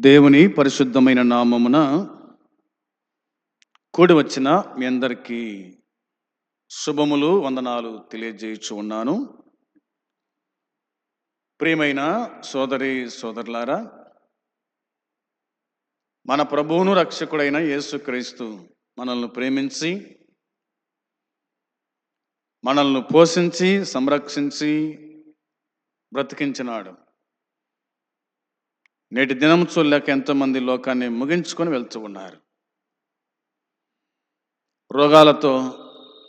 దేవుని పరిశుద్ధమైన నామమున కూడి వచ్చిన మీ అందరికీ శుభములు వందనాలు తెలియజేయచ్చు ఉన్నాను. ప్రియమైన సోదరి సోదరులారా మన ప్రభువును రక్షకుడైన యేసుక్రీస్తు మనల్ని ప్రేమించి మనల్ని పోషించి సంరక్షించి బ్రతికించినాడు. నేటి దినం చూడలేక ఎంతోమంది లోకాన్ని ముగించుకొని వెళ్తూ ఉన్నారు. రోగాలతో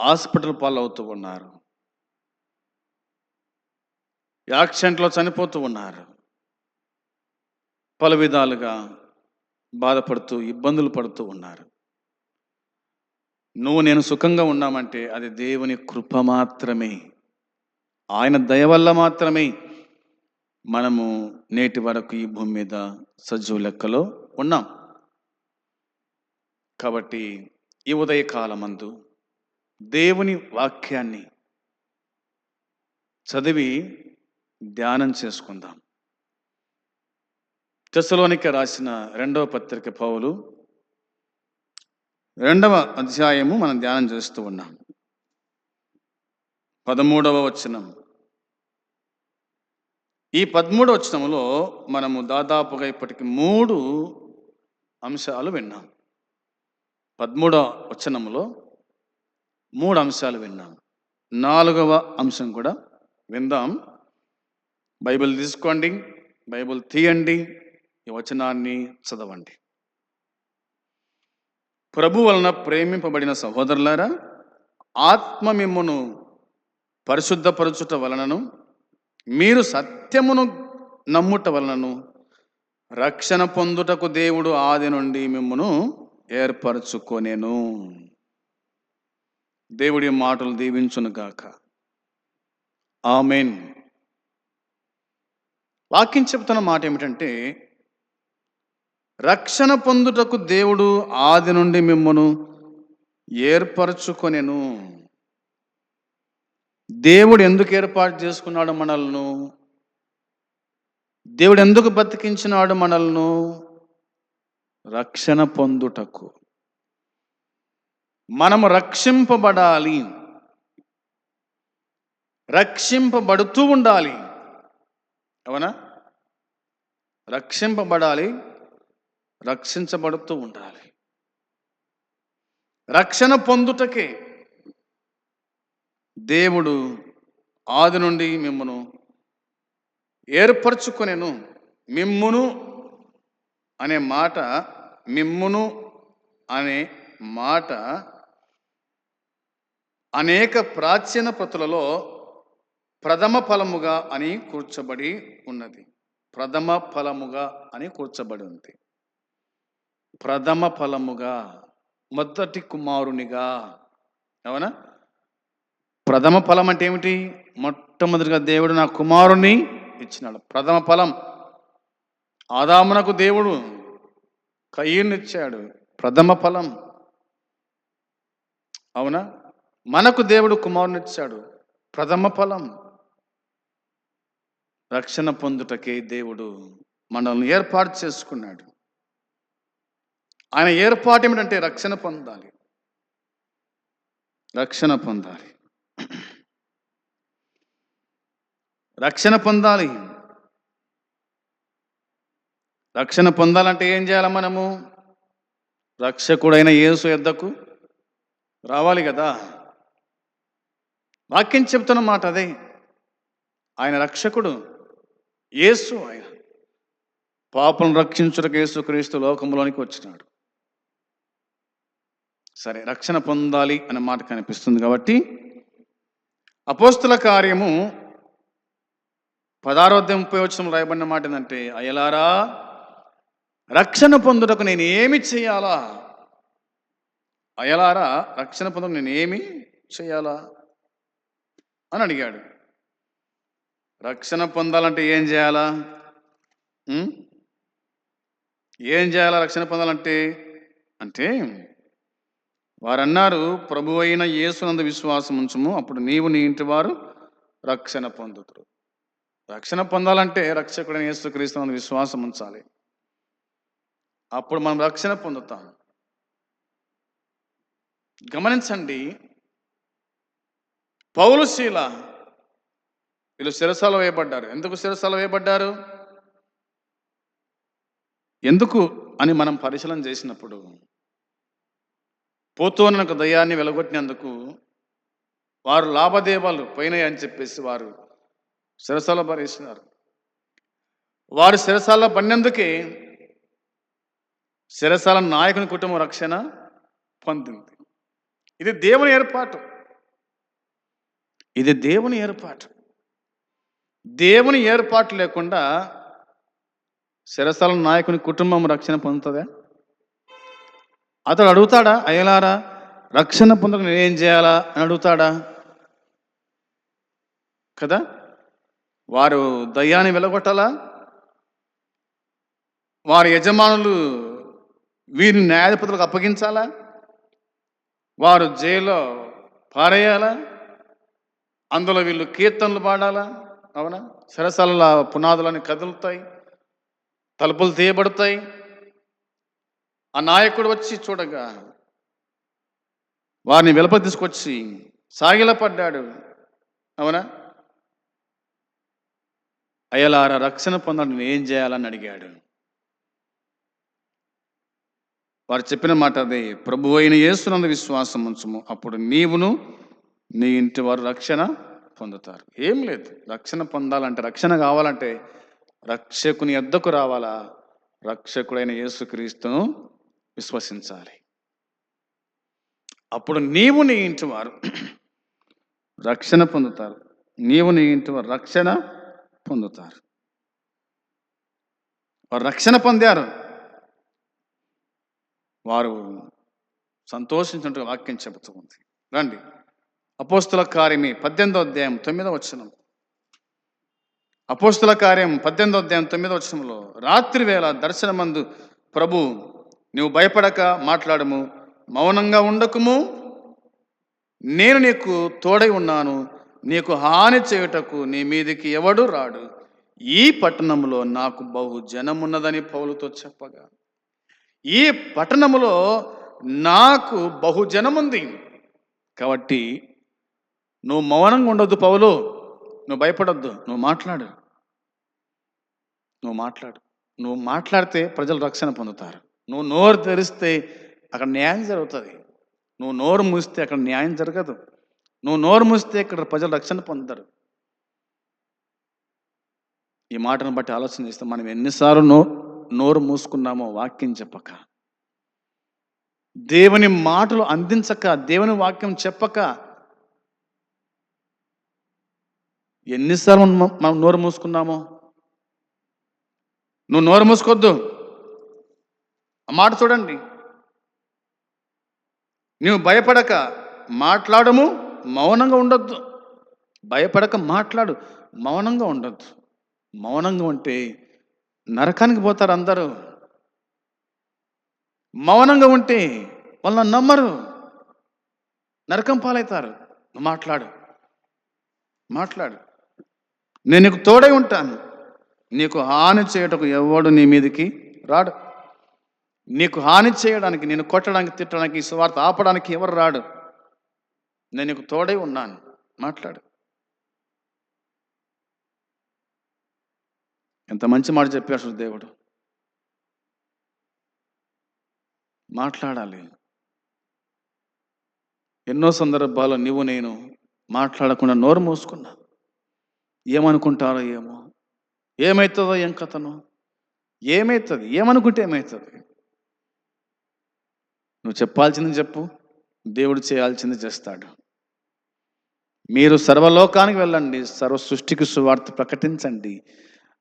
హాస్పిటల్ పాలవుతూ ఉన్నారు. యాక్సిడెంట్లో చనిపోతూ ఉన్నారు. పలు విధాలుగా బాధపడుతూ ఇబ్బందులు పడుతూ ఉన్నారు. నువ్వు నేను సుఖంగా ఉన్నామంటే అది దేవుని కృప మాత్రమే. ఆయన దయ వల్ల మాత్రమే. మనము నేటి వరకు ఈ భూమి మీద సజీవ లెక్కలో ఉన్నాం. కాబట్టి ఈ ఉదయకాలమందు దేవుని వాక్యాన్ని చదివి ధ్యానం చేసుకుందాం. తెసలోనిక రాసిన రెండవ పత్రిక పౌలు రెండవ అధ్యాయము మనం ధ్యానం చేస్తూ ఉన్నాం. పదమూడవ వచనం. ఈ పదమూడవ వచనంలో మనము దాదాపుగా ఇప్పటికి మూడు అంశాలు విన్నాం. పదమూడవ వచనంలో మూడు అంశాలు విన్నాం. నాలుగవ అంశం కూడా విందాం. బైబిల్ తీసుకోండి బైబిల్ తీయండి ఈ వచనాన్ని చదవండి. ప్రభు వలన ప్రేమింపబడిన సహోదరులారా ఆత్మ మిమ్మును పరిశుద్ధపరచుట వలనను మీరు సత్యమును నమ్ముట వలనను రక్షణ పొందుటకు దేవుడు ఆది నుండి మిమ్మను ఏర్పరచుకొనేను. దేవుడి మాటలు దీవించును గాక. ఆమెన్. వాక్యం చెప్తున్న మాట ఏమిటంటే రక్షణ పొందుటకు దేవుడు ఆది నుండి మిమ్మను ఏర్పరచుకొనెను. దేవుడు ఎందుకు ఏర్పాటు చేసుకున్నాడు మనల్ను? దేవుడు ఎందుకు బతికించినాడు మనల్ను? రక్షణ పొందుటకు. మనము రక్షింపబడాలి. రక్షింపబడుతూ ఉండాలి. అవునా? రక్షింపబడాలి. రక్షించబడుతూ ఉండాలి. రక్షణ పొందుటకే దేవుడు ఆది నుండి మిమ్మను ఏర్పరచుకొనేను. మిమ్మును అనే మాట మిమ్మును అనే మాట అనేక ప్రాచీన ప్రతులలో ప్రథమ ఫలముగా అని కూర్చబడి ఉన్నది. ప్రథమ ఫలముగా అని కూర్చబడి ఉంది. ప్రథమ ఫలముగా మొదటి కుమారునిగా అవునా? ప్రథమ ఫలం అంటే ఏమిటి? మొట్టమొదటిగా దేవుడు నా కుమారుని ఇచ్చినాడు. ప్రథమ ఫలం. ఆదామునకు దేవుడు ఇచ్చాడు. ప్రథమ ఫలం. అవునా? మనకు దేవుడు కుమారునిచ్చాడు ప్రథమ ఫలం. రక్షణ పొందుటకే దేవుడు మనల్ని ఏర్పాటు చేసుకున్నాడు. ఆయన ఏర్పాటు ఏమిటంటే రక్షణ పొందాలి. రక్షణ పొందాలి. రక్షణ పొందాలి. రక్షణ పొందాలంటే ఏం చేయాలి మనము? రక్షకుడైన యేసు ఎద్దకు రావాలి కదా? వాక్యం చెప్తున్న మాట అదే. ఆయన రక్షకుడు యేసు ఆయన. పాపను రక్షించుటకు యేసు క్రీస్తు లోకంలోనికి వచ్చినాడు. సరే రక్షణ పొందాలి అనే మాట కనిపిస్తుంది కాబట్టి అపోస్తుల కార్యము పదారోధ్యం ముప్పై వచ్చిన రాయబడిన మాట ఏంటంటే అయలారా రక్షణ పొందుటకు నేను ఏమి చేయాలా? అయలారా రక్షణ పొందుకు నేను ఏమి చేయాలా? అని అడిగాడు. రక్షణ పొందాలంటే ఏం చేయాలా? ఏం చేయాలా రక్షణ పొందాలంటే? అంటే వారన్నారు ప్రభు అయిన యేసునందు విశ్వాసం ఉంచుము అప్పుడు నీవు నీ ఇంటి వారు రక్షణ పొందుతారు రక్షణ పొందాలంటే రక్షకుడైన యేసుక్రీస్తు అని విశ్వాసం ఉంచాలి. అప్పుడు మనం రక్షణ పొందుతాం. గమనించండి పౌలు శీల వీళ్ళు శిరసాల వేయబడ్డారు. ఎందుకు శిరసాల వేయబడ్డారు? ఎందుకు అని మనం పరిశీలన చేసినప్పుడు పోతున్న దయాన్ని వెలగొట్టినందుకు వారు లాభదేవాలు పోయినాయి అని చెప్పేసి వారు శిరసాల పరేసినారు వారు శిరసాల పడినందుకే శిరసాల నాయకుని కుటుంబం రక్షణ పొందింది. ఇది దేవుని ఏర్పాటు. ఇది దేవుని ఏర్పాటు. దేవుని ఏర్పాటు లేకుండా శిరసాల నాయకుని కుటుంబం రక్షణ పొందుతుందా? అతడు అడుగుతాడా అయ్యలారా రక్షణ పొందక నేను ఏం చేయాలా? అని అడుగుతాడా? కదా? వారు దయ్యాన్ని వెలగొట్టాలా? వారి యజమానులు వీరిని న్యాయాధిపతులకు అప్పగించాలా? వారు జైల్లో పారేయాలా? అందులో వీళ్ళు కీర్తనలు పాడాలా? అవునా? సరసల పునాదులని కదులుతాయి తలుపులు తీయబడతాయి. ఆ నాయకుడు వచ్చి చూడగా వారిని వెలుప తీసుకొచ్చి సాగిలపడ్డాడు. అవునా? అయ్యలార రక్షణ పొందడం ఏం చేయాలని అడిగాడు. వారు చెప్పిన మాట అదే ప్రభు అయిన యేసునందు విశ్వాసం ఉంచము. అప్పుడు నీవును నీ ఇంటి వారు రక్షణ పొందుతారు. ఏం లేదు. రక్షణ పొందాలంటే రక్షణ కావాలంటే రక్షకుని ఎద్దకు రావాలా? రక్షకుడైన యేసుక్రీస్తును విశ్వసించాలి. అప్పుడు నీవు నీ ఇంటి వారు రక్షణ పొందుతారు. నీవు నీ ఇంటి వారు రక్షణ పొందుతారు. వారు రక్షణ పొందారు. వారు సంతోషించినట్టు వాక్యం చెబుతూ ఉంది రండి. అపోస్తుల కార్యమే పద్దెనిమిదో అధ్యాయం తొమ్మిదో వచనం అపోస్తుల కార్యం పద్దెనిమిదో అధ్యాయం తొమ్మిదో వచనంలో రాత్రి వేళ దర్శనమందు ప్రభు నువ్వు భయపడక మాట్లాడము. మౌనంగా ఉండకము. నేను నీకు తోడై ఉన్నాను. నీకు హాని చేయుటకు నీ మీదికి ఎవడు రాడు. ఈ పట్టణంలో నాకు బహు జనమున్నదని పౌలుతో చెప్పగా. ఈ పట్టణములో నాకు బహుజనముంది కాబట్టి నువ్వు మౌనంగా ఉండొద్దు పౌలు. నువ్వు భయపడొద్దు. నువ్వు మాట్లాడు. నువ్వు మాట్లాడు. నువ్వు మాట్లాడితే ప్రజలు రక్షణ పొందుతారు. నువ్వు నోరు తెరిస్తే అక్కడ న్యాయం జరుగుతుంది. నువ్వు నోరు మూస్తే అక్కడ న్యాయం జరగదు. నువ్వు నోరు మూస్తే ఇక్కడ ప్రజలు రక్షణ పొందుతారు. ఈ మాటను బట్టి ఆలోచన చేస్తే మనం ఎన్నిసార్లు నో నోరు మూసుకున్నామో వాక్యం చెప్పక. దేవుని మాటలు అందించక దేవుని వాక్యం చెప్పక ఎన్నిసార్లు మనం నోరు మూసుకున్నామో? నువ్వు నోరు మూసుకోవద్దు ఆ మాట చూడండి. నువ్వు భయపడక మాట్లాడము మౌనంగా ఉండొద్దు. భయపడక మాట్లాడు. మౌనంగా ఉండొద్దు. మౌనంగా ఉంటే నరకానికి పోతారు అందరూ. మౌనంగా ఉంటే వాళ్ళని నమ్మరు. నరకం పాలవుతారు మాట్లాడు. మాట్లాడు. నేను నీకు తోడై ఉంటాను. నీకు హాని చేయటకు ఎవడు నీ మీదకి రాడు. నీకు హాని చేయడానికి నేను కొట్టడానికి తిట్టడానికి స్వార్థ ఆపడానికి ఎవరు రాడు? నేను నీకు తోడై ఉన్నాను. మాట్లాడు. ఎంత మంచి మాట చెప్పాడు దేవుడు. మాట్లాడాలి. ఎన్నో సందర్భాల్లో నువ్వు నేను మాట్లాడకుండా నోరు మూసుకున్నా. ఏమనుకుంటారో ఏమో. ఏమవుతుందో ఏం కథనో. ఏమవుతుంది ఏమనుకుంటే ఏమవుతుంది నువ్వు చెప్పాల్సింది చెప్పు. దేవుడు చేయాల్సింది చేస్తాడు. మీరు సర్వలోకానికి వెళ్ళండి సర్వ సృష్టికి సువార్త ప్రకటించండి.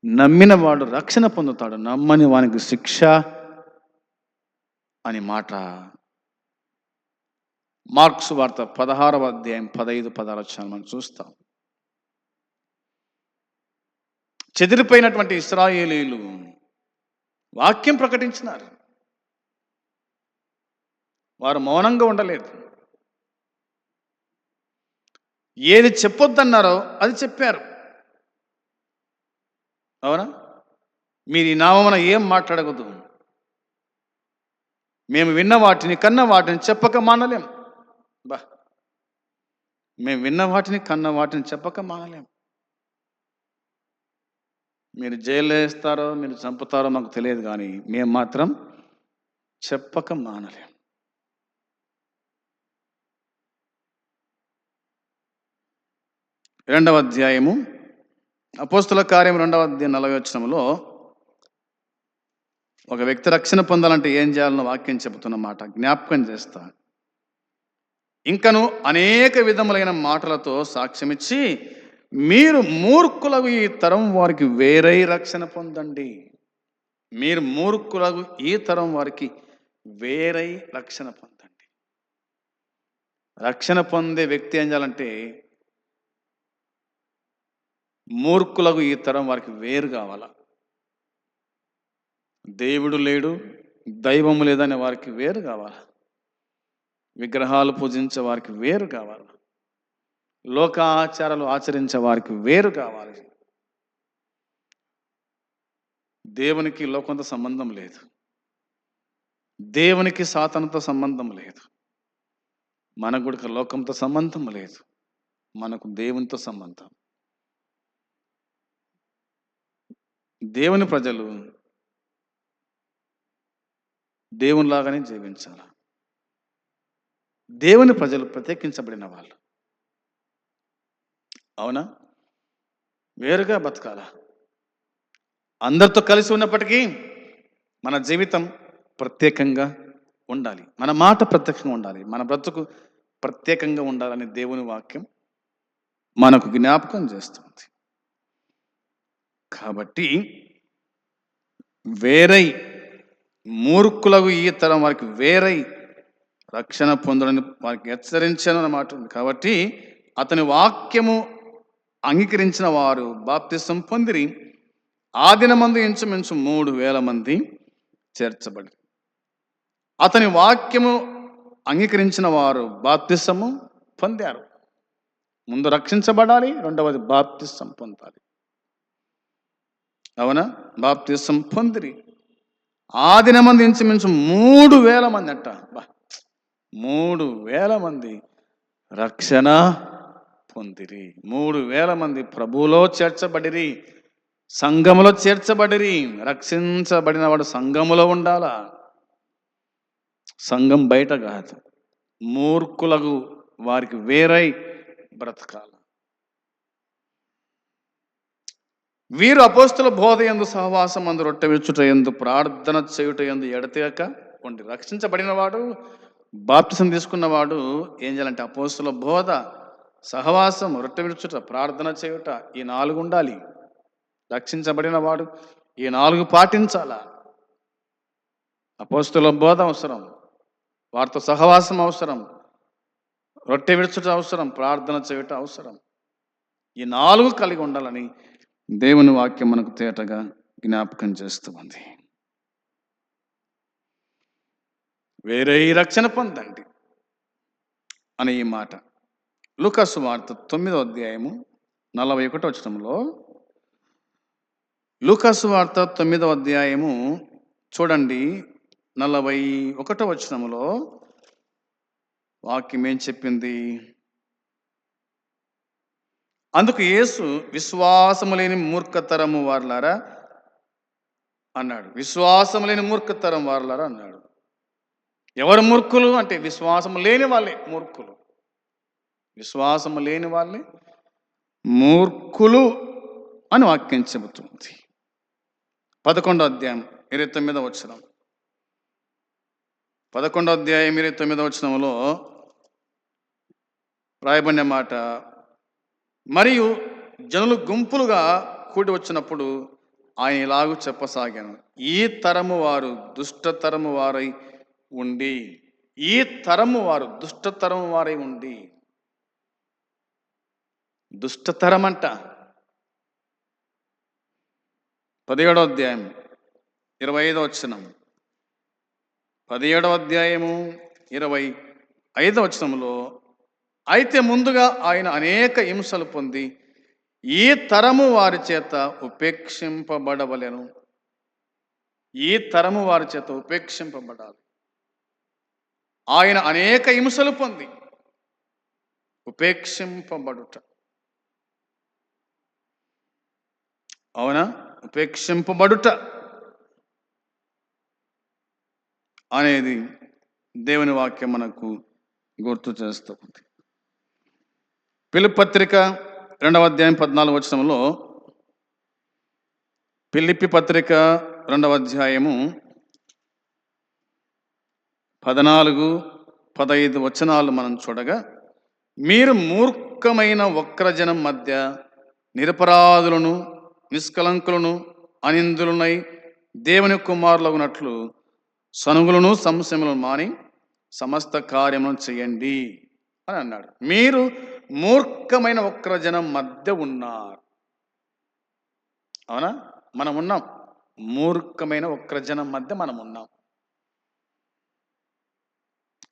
నమ్మిన వాడు రక్షణ పొందుతాడు నమ్మని వానికి శిక్ష అని మాట. మార్క్స్ వార్త పదహారవ అధ్యాయం పదహైదు పదహారు వచ్చాను మనం చూస్తాం. చెదిరిపోయినటువంటి ఇస్రాయేలీలు వాక్యం ప్రకటించినారు. వారు మౌనంగా ఉండలేదు. ఏది చెప్పొద్దన్నారో అది చెప్పారు. అవునా? మీరు ఈ నామమున ఏం మాట్లాడకూడదు మేము విన్న వాటిని కన్న వాటిని చెప్పక మానలేం. బా. మేము విన్న వాటిని కన్న వాటిని చెప్పక మానలేం. మీరు జైల్లో వేస్తారో మీరు చంపుతారో మాకు తెలియదు కానీ మేము మాత్రం చెప్పక మానలేం. రెండవ అధ్యాయము. అపోస్తుల కార్యం రెండవ అధ్యాయం నలభై వచ్చినంలో ఒక వ్యక్తి రక్షణ పొందాలంటే ఏం చేయాలన్న వాక్యం చెబుతున్న మాట జ్ఞాపకం చేస్తా. ఇంకను అనేక విధములైన మాటలతో సాక్ష్యమిచ్చి మీరు మూర్ఖులకు ఈ తరం వారికి వేరై రక్షణ పొందండి. మీరు మూర్ఖులకు ఈ తరం వారికి వేరై రక్షణ పొందండి. రక్షణ పొందే వ్యక్తి ఏం చేయాలంటే మూర్ఖులకు ఈ తరం వారికి వేరు కావాల? దేవుడు లేడు దైవము లేదని వారికి వేరు కావాలి? విగ్రహాలు పూజించే వారికి వేరు కావాలి? లోక ఆచారాలు ఆచరించే వారికి వేరు కావాలి. దేవునికి లోకంతో సంబంధం లేదు. దేవునికి సాతనతో సంబంధం లేదు. మనకు కూడా లోకంతో సంబంధం లేదు. మనకు దేవునితో సంబంధం. దేవుని ప్రజలు దేవునిలాగానే జీవించాలి? దేవుని ప్రజలు ప్రత్యేకించబడిన వాళ్ళు. అవునా? వేరుగా బతకాల? అందరితో కలిసి ఉన్నప్పటికీ మన జీవితం ప్రత్యేకంగా ఉండాలి. మన మాట ప్రత్యేకంగా ఉండాలి. మన బ్రతుకు ప్రత్యేకంగా ఉండాలని దేవుని వాక్యం మనకు జ్ఞాపకం చేస్తుంది. కాబట్టి వేరై మూర్ఖులకు ఈ తరం వారికి వేరై రక్షణ పొందడని వారికి హెచ్చరించను అన్నమాట ఉంది. కాబట్టి అతని వాక్యము అంగీకరించిన వారు బాప్తిసం పొందిరి. ఆ దినమందు ఇంచుమించు మూడు వేల మంది చేర్చబడి. అతని వాక్యము అంగీకరించిన వారు బాప్తిసము పొందారు. ముందు రక్షించబడాలి రెండవది బాప్తిసం పొందాలి. అవునా? బాప్తీసం పొందిరి. ఆ దినమంది ఇంచుమించు మూడు వేల మంది అంట బా. మూడు వేల మంది రక్షణ పొందిరి. మూడు వేల మంది ప్రభువులో చేర్చబడిరి. సంఘములో చేర్చబడిరి. రక్షించబడిన వాడు సంఘములో ఉండాలా? సంఘం బయట కాదు. మూర్ఖులకు వారికి వేరై బ్రతకాలి. వీరు అపోస్తుల బోధ ఎందు సహవాసం అందు రొట్టెవిచ్చుట ఎందు ప్రార్థన చేయుట ఎందు ఎడతేక కొన్ని రక్షించబడిన వాడు బాప్తిసం తీసుకున్నవాడు ఏం చేయాలంటే అపోస్తుల బోధ సహవాసం రొట్టె విడుచుట ప్రార్థన చేయుట ఈ నాలుగు ఉండాలి రక్షించబడిన వాడు ఈ నాలుగు పాటించాలా. అపోస్తుల బోధ అవసరం వారితో సహవాసం అవసరం రొట్టె విడుచుట అవసరం ప్రార్థన చేయుట అవసరం. ఈ నాలుగు కలిగి ఉండాలని దేవుని వాక్యం మనకు తేటగా జ్ఞాపకం చేస్తూ ఉంది వేరే రక్షణ పొందండి అనే ఈ మాట. లూకాసు వార్త తొమ్మిదో అధ్యాయము నలభై ఒకటో వచ్చడంలో లూకాసు వార్త తొమ్మిదో అధ్యాయము చూడండి నలభై ఒకటో వచనములో వాక్యం ఏం చెప్పింది? అందుకు యేసు విశ్వాసము లేని మూర్ఖతరము వారులారా? అన్నాడు. విశ్వాసము లేని మూర్ఖతరం వారులారా? అన్నాడు. ఎవరు మూర్ఖులు? అంటే విశ్వాసము లేని వాళ్ళే మూర్ఖులు. విశ్వాసము లేని వాళ్ళే మూర్ఖులు అని వాక్యం చెబుతుంది. పదకొండో అధ్యాయం ఇరవై తొమ్మిదో వచ్చినాం పదకొండో అధ్యాయం ఇరవై తొమ్మిదో వచ్చినంలో రాయబడిన మాట మరియు జనులు గుంపులుగా కూడి వచ్చినప్పుడు ఆయన ఇలాగూ చెప్పసాగాను. ఈ తరము వారు దుష్టతరము వారై ఉండి ఈ తరము వారు దుష్టతరము వారై ఉండి దుష్టతరం అంట పదిహేడో అధ్యాయం ఇరవై ఐదో వచనం. పదిహేడో అధ్యాయము ఇరవై ఐదవ వచనంలో అయితే ముందుగా ఆయన అనేక హింసలు పొంది ఈ తరము వారి చేత ఉపేక్షింపబడవలెను. ఈ తరము వారి చేత ఉపేక్షింపబడాలి. ఆయన అనేక హింసలు పొంది ఉపేక్షింపబడుట. అవునా? ఉపేక్షింపబడుట అనేది దేవుని వాక్యం మనకు గుర్తు చేస్తూ ఉంది పిలుపత్రిక రెండవ అధ్యాయం పద్నాలుగు వచనంలో పిలిపి పత్రిక రెండవ అధ్యాయము పద్నాలుగు పదహైదు వచనాలు మనం చూడగా మీరు మూర్ఖమైన వక్రజనం మధ్య నిరపరాధులను నిష్కలంకులను అనిందులనై దేవుని కుమారులగునట్లు సనుగులను సంశయములను మాని సమస్త కార్యములను చేయండి అని అన్నాడు. మీరు మూర్ఖమైన వక్రజనం మధ్య ఉన్నారు. అవునా? మనం ఉన్నాం. మూర్ఖమైన వక్రజనం మధ్య మనం ఉన్నాం.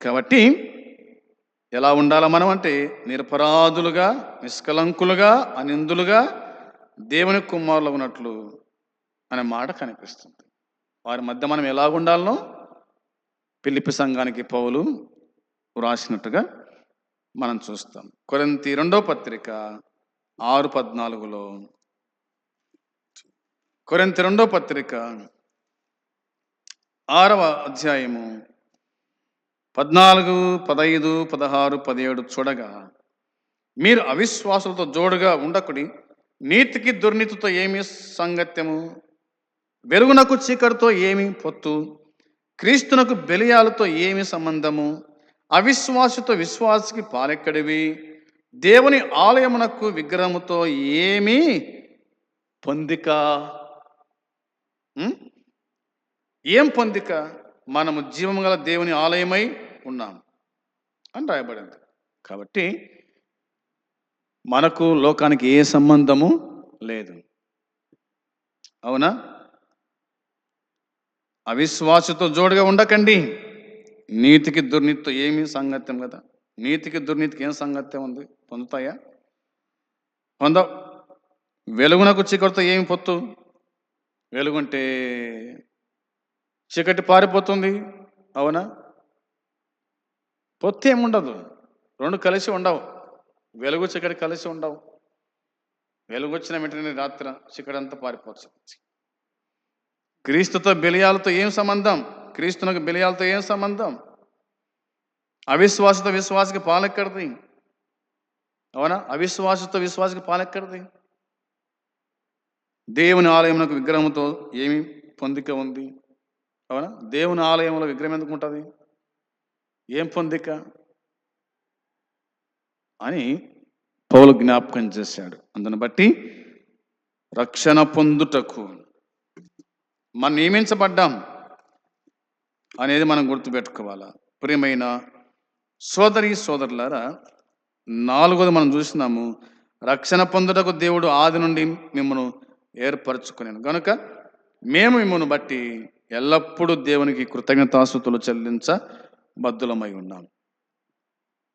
కాబట్టి ఎలా ఉండాలా మనం అంటే నిరపరాధులుగా నిష్కలంకులుగా అనిందులుగా దేవుని కుమారులు ఉన్నట్లు అనే మాట కనిపిస్తుంది. వారి మధ్య మనం ఎలా ఉండాలనో పిలిపి సంఘానికి పౌలు వ్రాసినట్టుగా మనం చూస్తాం. కొరంతి రెండో పత్రిక ఆరు పద్నాలుగులో కొరంతి రెండో పత్రిక ఆరవ అధ్యాయము పద్నాలుగు పదహైదు పదహారు పదిహేడు చూడగా మీరు అవిశ్వాసులతో జోడుగా ఉండకుడి నీతికి దుర్నీతితో ఏమి సంగత్యము? వెలుగునకు చీకటితో ఏమి పొత్తు? క్రీస్తునకు బెలియాలతో ఏమి సంబంధము? అవిశ్వాసతో విశ్వాసకి పాలెక్కడివి? దేవుని ఆలయమునకు విగ్రహముతో ఏమి పొందిక? ఏం పొందిక? మనము జీవం గల దేవుని ఆలయమై ఉన్నాము అని రాయబడింది. కాబట్టి మనకు లోకానికి ఏ సంబంధము లేదు. అవునా? అవిశ్వాసతో జోడుగా ఉండకండి. నీతికి దుర్నీతితో ఏమి సంగత్యం కదా నీతికి దుర్నీతికి ఏం సంగత్యం ఉంది? పొందుతాయా? పొందవు వెలుగునకు చీకటితో ఏమి పొత్తు? వెలుగుంటే చీకటి పారిపోతుంది అవునా? పొత్తు ఏముండదు రెండు కలిసి ఉండవు. వెలుగు చీకటి కలిసి ఉండవు. వెలుగు వచ్చిన వెంటనే రాత్రి చీకటి అంతా పారిపోవచ్చు క్రీస్తుతో బెలియాలతో ఏం సంబంధం? క్రీస్తునకు బెలియాలతో ఏం సంబంధం? అవిశ్వాసతో విశ్వాసకి పాలెక్కడిది? అవునా? అవిశ్వాసతో విశ్వాసకి పాలెక్కడిది? దేవుని ఆలయమునకు విగ్రహంతో ఏమి పొందిక ఉంది? అవునా? దేవుని ఆలయంలో విగ్రహం ఎందుకు ఉంటుంది? ఏం పొందిక? అని పౌలు జ్ఞాపకం చేశాడు. అందుని బట్టి రక్షణ పొందుటకు మనం నియమించబడ్డాం. అనేది మనం గుర్తుపెట్టుకోవాలా. ప్రియమైన సోదరి సోదరులారా నాలుగోది మనం చూసినాము. రక్షణ పొందుటకు దేవుడు ఆది నుండి మిమ్మల్ని ఏర్పరచుకున్నాను కనుక మేము మిమ్మల్ని బట్టి ఎల్లప్పుడూ దేవునికి కృతజ్ఞతాసుతులు చెల్లించ బద్దులమై ఉన్నాం.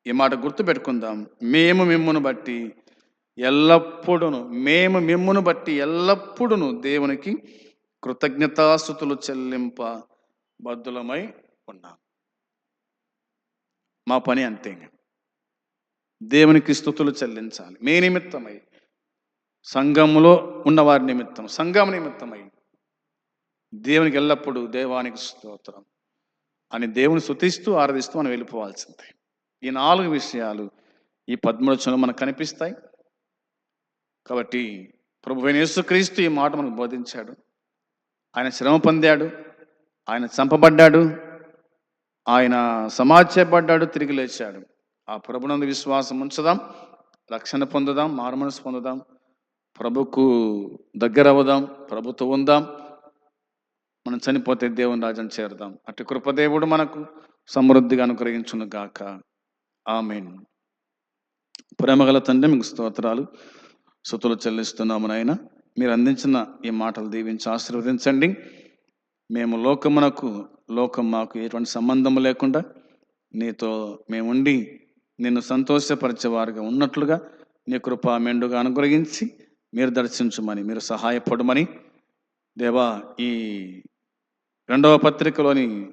ఈ మాట గుర్తుపెట్టుకుందాం. మేము మిమ్మును బట్టి ఎల్లప్పుడూను మేము మిమ్మును బట్టి ఎల్లప్పుడూను దేవునికి కృతజ్ఞతాస్థుతులు చెల్లింప బద్దులమై ఉన్నాం మా పని అంతే దేవునికి స్థుతులు చెల్లించాలి. మీ నిమిత్తమై సంఘములో ఉన్నవారి నిమిత్తం సంఘం నిమిత్తమై. దేవునికి ఎల్లప్పుడూ దేవానికి స్తోత్రం. అని దేవుని స్తుతిస్తూ ఆరాధిస్తూ మనం వెళ్ళిపోవాల్సిందే. ఈ నాలుగు విషయాలు ఈ పద్మూడు మనకు కనిపిస్తాయి. కాబట్టి ప్రభు యేసుక్రీస్తు ఈ మాట మనకు బోధించాడు. ఆయన శ్రమ పొందాడు. ఆయన చంపబడ్డాడు. ఆయన సమాధ్యపడ్డాడు తిరిగి లేచాడు. ఆ ప్రభునందు విశ్వాసం ఉంచుదాం రక్షణ పొందుదాం మారుమనసు పొందుదాం ప్రభుకు దగ్గర అవుదాం ప్రభుతో ఉందాం మనం చనిపోతే దేవుని రాజ్యం చేరుదాం. అటు కృపదేవుడు మనకు సమృద్ధిగా అనుగ్రహించును గాక. ఆమెన్. ప్రేమగల తండ్రి మీకు స్తోత్రాలు. సుతులు చెల్లిస్తున్నాము నాయన. మీరు అందించిన ఈ మాటలు దీవించి ఆశీర్వదించండి. మేము లోకమునకు లోకం మాకు ఎటువంటి సంబంధం లేకుండా నీతో మేముండి నిన్ను సంతోషపరిచేవారుగా ఉన్నట్లుగా నీ కృప మెండుగా అనుగ్రహించి మీరు దర్శించమని మీరు సహాయపడమని. దేవా ఈ రెండవ పత్రికలోని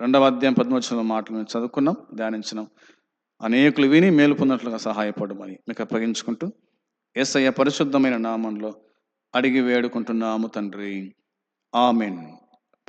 రెండవ అధ్యాయం పద్మవచనంలో మాటలు మేము చదువుకున్నాం ధ్యానించినాం. అనేకులు విని మేలు పొందినట్లుగా సహాయపడమని మీకు అప్పగించుకుంటూ యేసయ్య పరిశుద్ధమైన నామంలో అడిగి వేడుకుంటున్నాము తండ్రి. ఆమెన్.